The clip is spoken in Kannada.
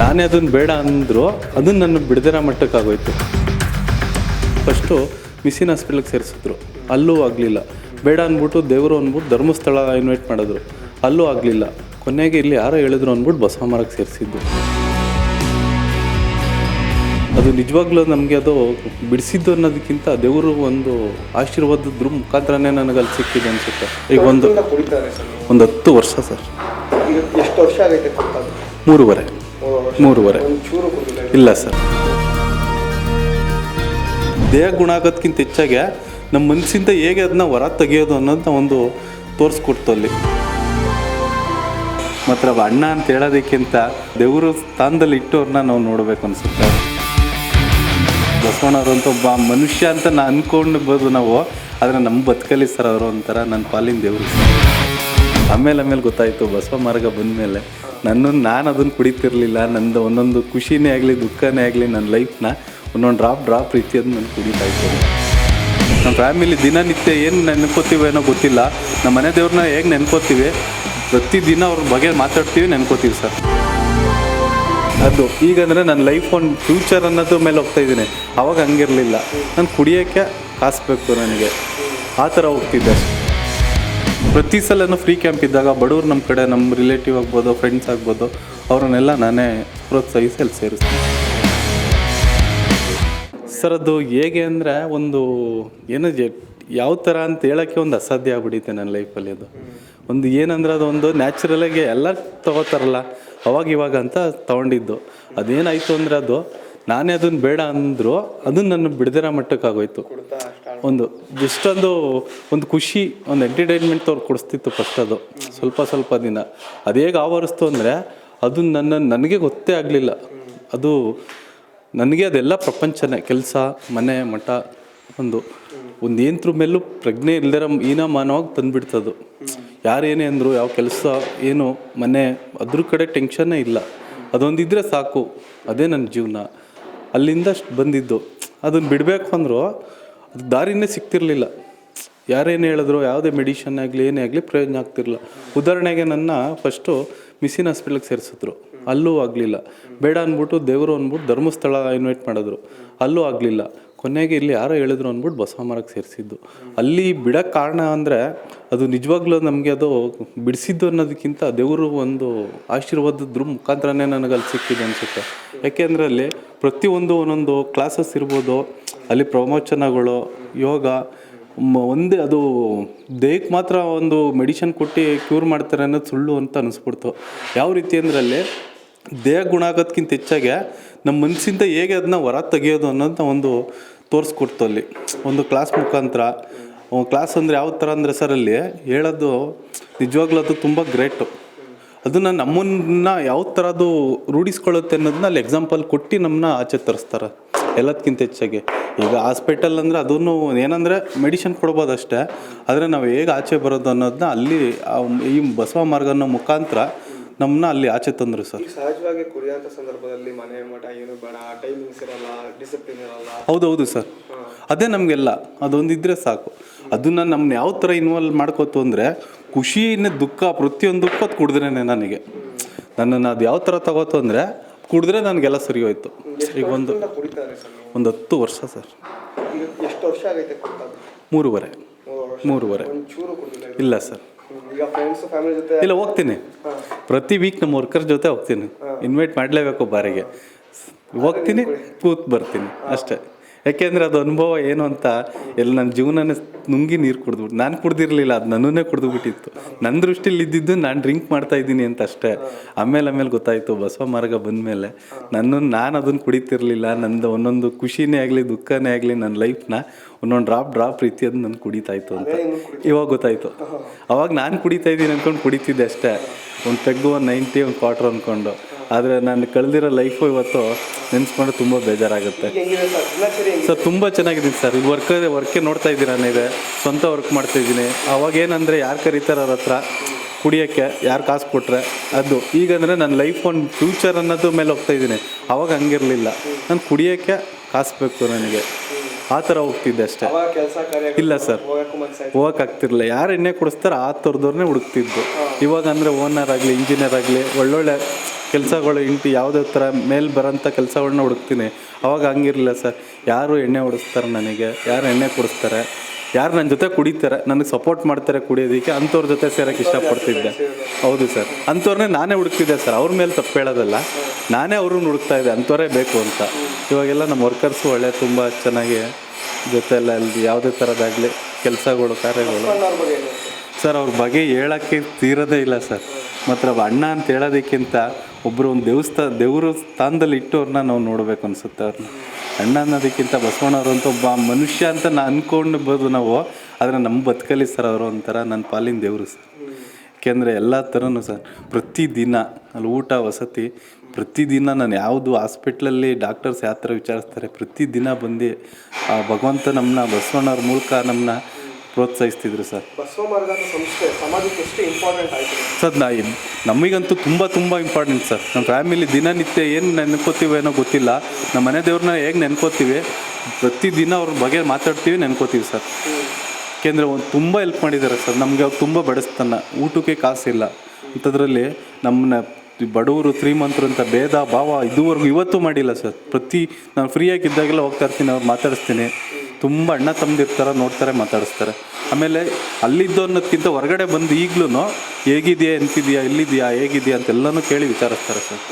ನಾನೇ ಅದನ್ನು ಬೇಡ ಅಂದರು ಅದನ್ನು ನನ್ನ ಬಿಡದಿರೋ ಮಟ್ಟಕ್ಕಾಗೋಯ್ತು ಫಸ್ಟು ಮಿಸಿನ್ ಹಾಸ್ಪಿಟ್ಲಿಗೆ ಸೇರಿಸಿದ್ರು. ಅಲ್ಲೂ ಆಗಲಿಲ್ಲ. ಬೇಡ ಅಂದ್ಬಿಟ್ಟು ದೇವರು ಅಂದ್ಬಿಟ್ಟು ಧರ್ಮಸ್ಥಳ ಇನ್ವೈಟ್ ಮಾಡಿದ್ರು. ಅಲ್ಲೂ ಆಗಲಿಲ್ಲ. ಕೊನೆಗೆ ಇಲ್ಲಿ ಯಾರೋ ಹೇಳಿದ್ರು ಅಂದ್ಬಿಟ್ಟು ಬಸವ ಮಾರಕ್ಕೆ ಸೇರಿಸಿದ್ದು. ಅದು ನಿಜವಾಗ್ಲೂ ನಮಗೆ ಅದು ಬಿಡಿಸಿದ್ದು ಅನ್ನೋದಕ್ಕಿಂತ ದೇವರು ಒಂದು ಆಶೀರ್ವಾದದ್ರ ಮುಖಾಂತರನೇ ನನಗೆ ಅಲ್ಲಿ ಸಿಕ್ಕಿದೆ ಅನ್ಸುತ್ತೆ. ಈಗ ಒಂದು ಒಂದು ಹತ್ತು ವರ್ಷ ಸರ್. ಈಗ ಎಷ್ಟು ವರ್ಷ ಆಗೈತೆ ಕೊಡ್ತಾರೆ ಮೂರುವರೆ. ಮೂರುವರೆ. ಇಲ್ಲ ಸರ್. ದೇಹ ಗುಣ ಆಗೋದಕ್ಕಿಂತ ಹೆಚ್ಚಾಗಿ ನಮ್ಮ ಮನಸ್ಸಿಂದ ಹೇಗೆ ಅದನ್ನ ಹೊರ ತೆಗೆಯೋದು ಅನ್ನೋದನ್ನ ಒಂದು ತೋರಿಸ್ಕೊಡ್ತು ಅಲ್ಲಿ. ಮಾತ್ರ ಅಣ್ಣ ಅಂತ ಹೇಳೋದಕ್ಕಿಂತ ದೇವರು ಸ್ಥಾನದಲ್ಲಿ ಇಟ್ಟೋರನ್ನ ನಾವು ನೋಡ್ಬೇಕು ಅನ್ಸುತ್ತೆ. ಬಸವಣ್ಣವ್ರಂತ ಒಬ್ಬ ಮನುಷ್ಯ ಅಂತ ನಾ ಅನ್ಕೊಂಡ್ಬೋದು ನಾವು, ಆದರೆ ನಮ್ಮ ಬದುಕಲ್ಲಿ ಸರ್ ಅವರು ಒಂಥರ ನನ್ನ ಪಾಲಿನ ದೇವರು. ಆಮೇಲೆ ಆಮೇಲೆ ಗೊತ್ತಾಯಿತು, ಬಸವ ಮಾರ್ಗ ಬಂದಮೇಲೆ ನನ್ನನ್ನು ನಾನು ಅದನ್ನು ಕುಡಿತಿರ್ಲಿಲ್ಲ, ನಂದು ಒಂದೊಂದು ಖುಷಿನೇ ಆಗಲಿ, ದುಃಖನೇ ಆಗಲಿ ನನ್ನ ಲೈಫ್ನ ಒಂದೊಂದು ಡ್ರಾಪ್ ಡ್ರಾಪ್ ರೀತಿಯದು ನಾನು ಕುಡಿತಾ ಇದ್ದೇನೆ. ನಮ್ಮ ಫ್ಯಾಮಿಲಿ ದಿನನಿತ್ಯ ಏನು ನೆನ್ಕೋತೀವಿ ಏನೋ ಗೊತ್ತಿಲ್ಲ. ನಮ್ಮ ಮನೆ ದೇವ್ರನ್ನ ಹೇಗೆ ನೆನ್ಕೋತೀವಿ? ಪ್ರತಿದಿನ ಅವ್ರ ಬಗ್ಗೆ ಮಾತಾಡ್ತೀವಿ, ನೆನ್ಕೋತೀವಿ ಸರ್. ಅದು ಈಗಂದರೆ ನನ್ನ ಲೈಫ್ ಒಂದು ಫ್ಯೂಚರ್ ಅನ್ನೋದ್ರ ಮೇಲೆ ಹೋಗ್ತಾ ಇದ್ದೀನಿ. ಅವಾಗ ಹಂಗಿರಲಿಲ್ಲ. ನಾನು ಕುಡಿಯೋಕ್ಕೆ ಕಾಸು ಬೇಕು ನನಗೆ. ಆ ಥರ ಹೋಗ್ತಿದ್ದೆ. ಪ್ರತಿ ಸಲನೂ ಫ್ರೀ ಕ್ಯಾಂಪ್ ಇದ್ದಾಗ ಬಡವ್ರು ನಮ್ಮ ಕಡೆ ನಮ್ಮ ರಿಲೇಟಿವ್ ಆಗ್ಬೋದು ಫ್ರೆಂಡ್ಸ್ ಆಗ್ಬೋದು, ಅವ್ರನ್ನೆಲ್ಲ ನಾನೇ ಪ್ರೋತ್ಸಾಹಿಸಿ ಅಲ್ಲಿ ಸೇರಿಸ್ತೀನಿ. ಸರ್, ಅದು ಹೇಗೆ ಅಂದರೆ ಒಂದು ಏನು ಯಾವ ಥರ ಅಂತ ಹೇಳೋಕ್ಕೆ ಒಂದು ಅಸಾಧ್ಯ ಆಗ್ಬಿಟ್ಟಿದೆ ನನ್ನ ಲೈಫಲ್ಲಿ ಅದು. ಒಂದು ಏನಂದ್ರೆ ಅದು ಒಂದು ನ್ಯಾಚುರಲಾಗಿ ಎಲ್ಲ ತಗೋತಾರಲ್ಲ, ಅವಾಗ ಇವಾಗ ಅಂತ ತೊಗೊಂಡಿದ್ದು. ಅದೇನಾಯಿತು ಅಂದರೆ ಅದು ನಾನೇ ಅದನ್ನು ಬೇಡ ಅಂದರು ಅದನ್ನು ನನ್ನ ಬಿಡದಿರೋ ಮಟ್ಟಕ್ಕಾಗೋಯ್ತು. ಒಂದು ಜಸ್ಟ್ ಒಂದು ಖುಷಿ, ಒಂದು ಎಂಟರ್ಟೈನ್ಮೆಂಟ್ ಅವ್ರು ಕೊಡಿಸ್ತಿತ್ತು ಫಸ್ಟ್ ಅದು. ಸ್ವಲ್ಪ ಸ್ವಲ್ಪ ದಿನ. ಅದು ಹೇಗೆ ಆವರಿಸ್ತು ಅಂದರೆ ಅದು ನನ್ನ, ನನಗೆ ಗೊತ್ತೇ ಆಗಲಿಲ್ಲ. ಅದು ನನಗೆ ಅದೆಲ್ಲ ಪ್ರಪಂಚನೇ, ಕೆಲಸ, ಮನೆ, ಮಠ, ಒಂದು ಒಂದು ಏನ್ತ್ರ ಮೇಲೂ ಪ್ರಜ್ಞೆ ಇಲ್ದಿರ ಏನೋ ಮಾನವಾಗಿ ತಂದುಬಿಡ್ತದು ಯಾರೇನೇ ಅಂದರು, ಯಾವ ಕೆಲಸ, ಏನು, ಮನೆ, ಅದ್ರ ಕಡೆ ಟೆನ್ಷನ್ನೇ ಇಲ್ಲ. ಅದೊಂದಿದ್ರೆ ಸಾಕು. ಅದೇ ನನ್ನ ಜೀವನ. ಅಲ್ಲಿಂದ ಬಂದಿದ್ದು. ಅದನ್ನು ಬಿಡಬೇಕು ಅಂದರೂ ಅದು ದಾರಿನೇ ಸಿಗ್ತಿರ್ಲಿಲ್ಲ ಯಾರೇನು ಹೇಳಿದ್ರು, ಯಾವುದೇ ಮೆಡಿಷನ್ ಆಗಲಿ, ಏನೇ ಆಗಲಿ ಪ್ರಯೋಜನ ಆಗ್ತಿರಲಿಲ್ಲ. ಉದಾಹರಣೆಗೆ ನನ್ನ ಫಸ್ಟು ಮಿಸಿನ್ ಹಾಸ್ಪಿಟ್ಲಿಗೆ ಸೇರಿಸಿದ್ರು. ಅಲ್ಲೂ ಆಗಲಿಲ್ಲ. ಬೇಡ ಅಂದ್ಬಿಟ್ಟು ದೇವರು ಅಂದ್ಬಿಟ್ಟು ಧರ್ಮಸ್ಥಳ ಇನ್ವೈಟ್ ಮಾಡಿದ್ರು. ಅಲ್ಲೂ ಆಗಲಿಲ್ಲ. ಕೊನೆಗೆ ಇಲ್ಲಿ ಯಾರೋ ಹೇಳಿದ್ರು ಅಂದ್ಬಿಟ್ಟು ಬಸವ ಮರಕ್ಕೆ ಸೇರಿಸಿದ್ದು. ಅಲ್ಲಿ ಬಿಡೋಕ್ಕೆ ಕಾರಣ ಅಂದರೆ ಅದು ನಿಜವಾಗ್ಲೂ ನಮಗೆ ಅದು ಬಿಡಿಸಿದ್ದು ಅನ್ನೋದಕ್ಕಿಂತ ದೇವರು ಒಂದು ಆಶೀರ್ವಾದದ್ರ ಮುಖಾಂತರನೇ ನನಗೆ ಅಲ್ಲಿ ಸಿಕ್ಕಿದೆ ಅನಿಸುತ್ತೆ ಯಾಕೆಂದರೆ ಅಲ್ಲಿ ಪ್ರತಿಯೊಂದು ಒಂದೊಂದು ಕ್ಲಾಸಸ್ ಇರ್ಬೋದು, ಅಲ್ಲಿ ಪ್ರಮೋಚನಗಳು ಯೋಗ ಒಂದೇ, ಅದು ದೇಹಕ್ಕೆ ಮಾತ್ರ ಒಂದು ಮೆಡಿಷನ್ ಕೊಟ್ಟು ಕ್ಯೂರ್ ಮಾಡ್ತಾರೆ ಅನ್ನೋದು ಸುಳ್ಳು ಅಂತ ಅನಿಸ್ಬಿಡ್ತು. ಯಾವ ರೀತಿ ಅಂದರೆ ಅಲ್ಲಿ ದೇಹ ಗುಣ ಆಗೋದಕ್ಕಿಂತ ಹೆಚ್ಚಾಗಿ ನಮ್ಮ ಮನಸ್ಸಿಂದ ಹೇಗೆ ಅದನ್ನ ಹೊರ ತೆಗೆಯೋದು ಅನ್ನೋದನ್ನ ಒಂದು ತೋರಿಸ್ಕೊಡ್ತು ಅಲ್ಲಿ. ಒಂದು ಕ್ಲಾಸ್ ಮುಖಾಂತರ. ಕ್ಲಾಸ್ ಅಂದರೆ ಯಾವ ಥರ ಅಂದರೆ ಸರ್ ಅಲ್ಲಿ ಹೇಳೋದು ನಿಜವಾಗ್ಲೂ ಅದು ತುಂಬ ಗ್ರೇಟು ಅದನ್ನು ನಮ್ಮನ್ನ ಯಾವ ಥರದ್ದು ರೂಢಿಸ್ಕೊಳ್ಳುತ್ತೆ ಅನ್ನೋದನ್ನ ಅಲ್ಲಿ ಎಕ್ಸಾಂಪಲ್ ಕೊಟ್ಟು ನಮ್ಮನ್ನ ಆಚೆ ತರಿಸ್ತಾರೆ. ಎಲ್ಲದಕ್ಕಿಂತ ಹೆಚ್ಚಾಗಿ. ಈಗ ಹಾಸ್ಪಿಟಲ್ ಅಂದರೆ ಅದನ್ನು ಏನಂದರೆ ಮೆಡಿಷನ್ ಕೊಡ್ಬೋದು ಅಷ್ಟೇ. ಆದರೆ ನಾವು ಹೇಗೆ ಆಚೆ ಬರೋದು ಅನ್ನೋದನ್ನ ಅಲ್ಲಿ ಈ ಬಸವ ಮಾರ್ಗನ ಮುಖಾಂತರ ನಮ್ಮನ್ನ ಅಲ್ಲಿ ಆಚೆ ತಂದರು ಸರ್. ಸಹಜವಾಗಿ ಕುಡಿಯೋಂಥ ಸಂದರ್ಭದಲ್ಲಿ ಮನೆ ಮಠ ಏನು ಬೇಡ ಟೈಮಿಂಗ್ಸ್ ಇರಲ್ಲ ಡಿಸಿಪ್ಲಿನ್ ಇರಲ್ಲ. ಹೌದೌದು ಸರ್. ಅದೇ ನಮಗೆಲ್ಲ. ಅದೊಂದಿದ್ರೆ ಸಾಕು. ಅದನ್ನು ನಮ್ಮನ್ನ ಯಾವ ಥರ ಇನ್ವಾಲ್ವ್ ಮಾಡ್ಕೋತು ಅಂದರೆ ಖುಷಿನೇ ದುಃಖ ಪ್ರತಿಯೊಂದು ಅದು ಕುಡಿದ್ರೇನೆ ನನಗೆ. ನನ್ನನ್ನು ಅದು ಯಾವ ಥರ ತಗೋತು ಅಂದರೆ ಕುಡಿದ್ರೆ ನನಗೆಲ್ಲ ಸರಿ ಹೋಯ್ತು. ಈಗ ಒಂದು ಒಂದು ಹತ್ತು ವರ್ಷ ಸರ್. ಎಷ್ಟು ವರ್ಷ ಆಗೈತೆ ಮೂರುವರೆ. ಮೂರುವರೆ. ಇಲ್ಲ ಸರ್. ಈಗ ಫ್ರೆಂಡ್ಸ್ ಫ್ಯಾಮಿಲಿ ಜೊತೆ ಇಲ್ಲ ಹೋಗ್ತೀನಿ. ಪ್ರತಿ ವೀಕ್ ನಮ್ಮ ವರ್ಕರ್ ಜೊತೆ ಹೋಗ್ತೀನಿ. ಇನ್ವೈಟ್ ಮಾಡಲೇಬೇಕು ಬಾರಿಗೆ. ಹೋಗ್ತೀನಿ ಕೂತ್ ಬರ್ತೀನಿ ಅಷ್ಟೇ. ಯಾಕೆಂದರೆ ಅದು ಅನುಭವ ಏನು ಅಂತ ಎಲ್ಲ ನನ್ನ ಜೀವನನೇ ನುಂಗಿ ನೀರು ಕುಡಿದ್ಬಿಟ್ಟು ನಾನು ಕುಡ್ದಿರಲಿಲ್ಲ ಅದು ನನ್ನನ್ನೇ ಕುಡಿದು ಬಿಟ್ಟಿತ್ತು. ನನ್ನ ದೃಷ್ಟಿಲಿ ಇದ್ದಿದ್ದು ನಾನು ಡ್ರಿಂಕ್ ಮಾಡ್ತಾ ಇದ್ದೀನಿ ಅಂತ ಅಷ್ಟೇ. ಆಮೇಲೆ ಆಮೇಲೆ ಗೊತ್ತಾಯಿತು ಬಸವ ಮಾರ್ಗ ಬಂದಮೇಲೆ ನನ್ನನ್ನು ನಾನು ಅದನ್ನು ಕುಡಿತಿರ್ಲಿಲ್ಲ ನಂದು ಒಂದೊಂದು ಖುಷಿನೇ ಆಗಲಿ ದುಃಖನೇ ಆಗಲಿ ನನ್ನ ಲೈಫ್ನ ಒಂದೊಂದು ಡ್ರಾಪ್ ಡ್ರಾಪ್ ರೀತಿಯದು ನಾನು ಕುಡಿತಾ ಇತ್ತು ಅಂತ. ಇವಾಗ ಗೊತ್ತಾಯಿತು. ಅವಾಗ ನಾನು ಕುಡಿತಾ ಇದ್ದೀನಿ ಅಂದ್ಕೊಂಡು ಕುಡಿತಿದ್ದೆ ಅಷ್ಟೇ. ಒಂದು ಪೆಗ್ಗು ಒಂದು ನೈಂಟಿ ಒಂದು ಕ್ವಾರ್ಟರ್ ಅಂದ್ಕೊಂಡು ಆದರೆ ನಾನು ಕಳೆದಿರೋ ಲೈಫು ಇವತ್ತು ನೆನೆಸ್ಕೊಂಡು ತುಂಬ ಬೇಜಾರಾಗುತ್ತೆ. ಸರ್ ತುಂಬ ಚೆನ್ನಾಗಿದ್ದೀನಿ ಸರ್ ಈಗ ವರ್ಕ್ ವರ್ಕೇ ನೋಡ್ತಾ ಇದ್ದೀರಾ ಇದೆ ಸ್ವಂತ ವರ್ಕ್ ಮಾಡ್ತಾಯಿದ್ದೀನಿ ಅವಾಗ ಏನಂದರೆ ಯಾರು ಕರೀತಾರೆ ಅವ್ರ ಹತ್ರ ಕುಡಿಯೋಕ್ಕೆ ಯಾರು ಕಾಸು ಕೊಟ್ಟರೆ ಅದು. ಈಗಂದರೆ ನನ್ನ ಲೈಫ್ ಒಂದು ಫ್ಯೂಚರ್ ಅನ್ನೋದು ಮೇಲೆ ಹೋಗ್ತಾ ಇದ್ದೀನಿ. ಅವಾಗ ಹಂಗಿರಲಿಲ್ಲ. ನಾನು ಕುಡಿಯೋಕ್ಕೆ ಕಾಸು ಬೇಕು ನನಗೆ. ಆ ಥರ ಹೋಗ್ತಿದ್ದೆ ಅಷ್ಟೇ. ಇಲ್ಲ ಸರ್ ಹೋಗಕ್ಕಾಗ್ತಿರ್ಲಿಲ್ಲ ಯಾರು ಎಣ್ಣೆ ಕುಡಿಸ್ತಾರೋ ಆ ಥರದವ್ರನ್ನೇ ಹುಡುಕ್ತಿದ್ದು. ಇವಾಗ ಅಂದರೆ ಓನರ್ ಆಗಲಿ ಇಂಜಿನಿಯರ್ ಆಗಲಿ ಒಳ್ಳೊಳ್ಳೆ ಕೆಲಸಗಳು ಇಂಟಿ ಯಾವುದೇ ಥರ ಮೇಲೆ ಬರೋಂಥ ಕೆಲಸಗಳನ್ನ ಹುಡುಕ್ತೀನಿ. ಅವಾಗ ಹಂಗಿರಲಿಲ್ಲ ಸರ್. ಯಾರು ಎಣ್ಣೆ ಹೊಡಿಸ್ತಾರೆ ನನಗೆ? ಯಾರು ಎಣ್ಣೆ ಕೊಡಿಸ್ತಾರೆ? ಯಾರು ನನ್ನ ಜೊತೆ ಕುಡಿತಾರೆ? ನನಗೆ ಸಪೋರ್ಟ್ ಮಾಡ್ತಾರೆ ಕುಡಿಯೋದಕ್ಕೆ ಅಂಥವ್ರ ಜೊತೆ ಸೇರೋಕ್ಕೆ ಇಷ್ಟಪಡ್ತಿದ್ದೆ. ಹೌದು ಸರ್. ಅಂಥವ್ರನ್ನೇ ನಾನೇ ಹುಡುಕ್ತಿದ್ದೆ ಸರ್. ಅವ್ರ ಮೇಲೆ ತಪ್ಪು ಹೇಳೋದಲ್ಲ. ನಾನೇ ಅವ್ರನ್ನ ಹುಡುಕ್ತಾ ಇದ್ದೆ. ಅಂಥವರೇ ಬೇಕು ಅಂತ. ಇವಾಗೆಲ್ಲ ನಮ್ಮ ವರ್ಕರ್ಸು ಒಳ್ಳೆ ತುಂಬ ಚೆನ್ನಾಗಿ ಜೊತೆ ಎಲ್ಲ ಅಲ್ಲಿ ಯಾವುದೇ ಥರದಾಗಲಿ ಕೆಲಸಗಳು, ಕಾರ್ಯಗಳು. ಸರ್, ಅವ್ರ ಬಗ್ಗೆ ಹೇಳೋಕ್ಕೆ ತೀರದೇ ಇಲ್ಲ ಸರ್. ಮಾತ್ರ ಅಣ್ಣ ಅಂತ ಹೇಳೋದಕ್ಕಿಂತ ಒಬ್ಬರು ಒಂದು ದೇವಸ್ಥಾನ ದೇವ್ರ ಸ್ಥಾನದಲ್ಲಿ ಇಟ್ಟು ಅವ್ರನ್ನ ನಾವು ನೋಡಬೇಕು ಅನ್ಸುತ್ತೆ ಅವ್ರನ್ನ ಅಣ್ಣ ಅನ್ನೋದಕ್ಕಿಂತ ಬಸವಣ್ಣವ್ರು ಅಂತ ಒಬ್ಬ ಮನುಷ್ಯ ಅಂತ ನಾ ಅಂದ್ಕೊಂಡ್ಬೋದು ನಾವು, ಆದರೆ ನಮ್ಮ ಬದುಕಲ್ಲಿ ಸರ್ ಅವರು ಒಂಥರ ನನ್ನ ಪಾಲಿನ ದೇವರು ಸರ್. ಏಕೆಂದರೆ ಎಲ್ಲ ಥರನೂ ಸರ್, ಪ್ರತಿದಿನ ಅಲ್ಲಿ ಊಟ, ವಸತಿ, ಪ್ರತಿದಿನ ನಾನು ಯಾವುದು ಹಾಸ್ಪಿಟ್ಲಲ್ಲಿ ಡಾಕ್ಟರ್ಸ್ ಯಾವ ಥರ ವಿಚಾರಿಸ್ತಾರೆ, ಪ್ರತಿದಿನ ಬಂದು ಆ ಭಗವಂತ ನಮ್ಮನ್ನ ಬಸವಣ್ಣವ್ರ ಮೂಲಕ ನಮ್ಮನ್ನ ಪ್ರೋತ್ಸಾಹಿಸ್ತಿದ್ರು ಸರ್. ಬಸವ ಮಾರ್ಗ ಸಂಸ್ಥೆ ಸಮಾಜಕ್ಕೆ ಎಷ್ಟು ಇಂಪಾರ್ಟೆಂಟ್ ಆಯ್ತು. ಸರ್ ನಾ ನಮಗಂತೂ ತುಂಬ ತುಂಬ ಇಂಪಾರ್ಟೆಂಟ್ ಸರ್. ನಮ್ಮ ಫ್ಯಾಮಿಲಿ ದಿನನಿತ್ಯ ಏನು ನೆನ್ಕೋತೀವಿ ಏನೋ ಗೊತ್ತಿಲ್ಲ. ನಮ್ಮ ಮನೆ ದೇವ್ರನ್ನ ಹೇಗೆ ನೆನ್ಕೋತೀವಿ? ಪ್ರತಿದಿನ ಅವ್ರ ಬಗ್ಗೆ ಮಾತಾಡ್ತೀವಿ ನೆನ್ಕೋತೀವಿ ಸರ್. ಏಕೆಂದರೆ ಒಂದು ತುಂಬ ಹೆಲ್ಪ್ ಮಾಡಿದ್ದಾರೆ ಸರ್. ನಮಗೆ ಅವ್ರು ತುಂಬ ಬಡಿಸ್ತಾನೆ. ಊಟಕ್ಕೆ ಕಾಸಿಲ್ಲ. ಅಂಥದ್ರಲ್ಲಿ ನಮ್ಮನ್ನ ಬಡವರು ಶ್ರೀಮಂತರು ಅಂತ ಭೇದ ಭಾವ ಇದುವರೆಗೂ ಇವತ್ತು ಮಾಡಿಲ್ಲ ಸರ್. ಪ್ರತಿ ನಾನು ಫ್ರೀಯಾಗಿದ್ದಾಗೆಲ್ಲ ಹೋಗ್ತಾ ಇರ್ತೀನಿ ಅವ್ರು ಮಾತಾಡಿಸ್ತೀನಿ. ತುಂಬ ಅಣ್ಣ ತಮ್ಮದಿರ್ತಾರ ನೋಡ್ತಾರೆ, ಮಾತಾಡಿಸ್ತಾರೆ. ಆಮೇಲೆ ಅಲ್ಲಿದ್ದು ಅನ್ನೋದಕ್ಕಿಂತ ಹೊರಗಡೆ ಬಂದು ಈಗಲೂ ಹೇಗಿದೆಯಾ, ಎಂತಿದೆಯಾ, ಎಲ್ಲಿದೆಯಾ, ಹೇಗಿದೆಯಾ ಅಂತೆಲ್ಲನೂ ಕೇಳಿ ವಿಚಾರಿಸ್ತಾರೆ ಸರ್.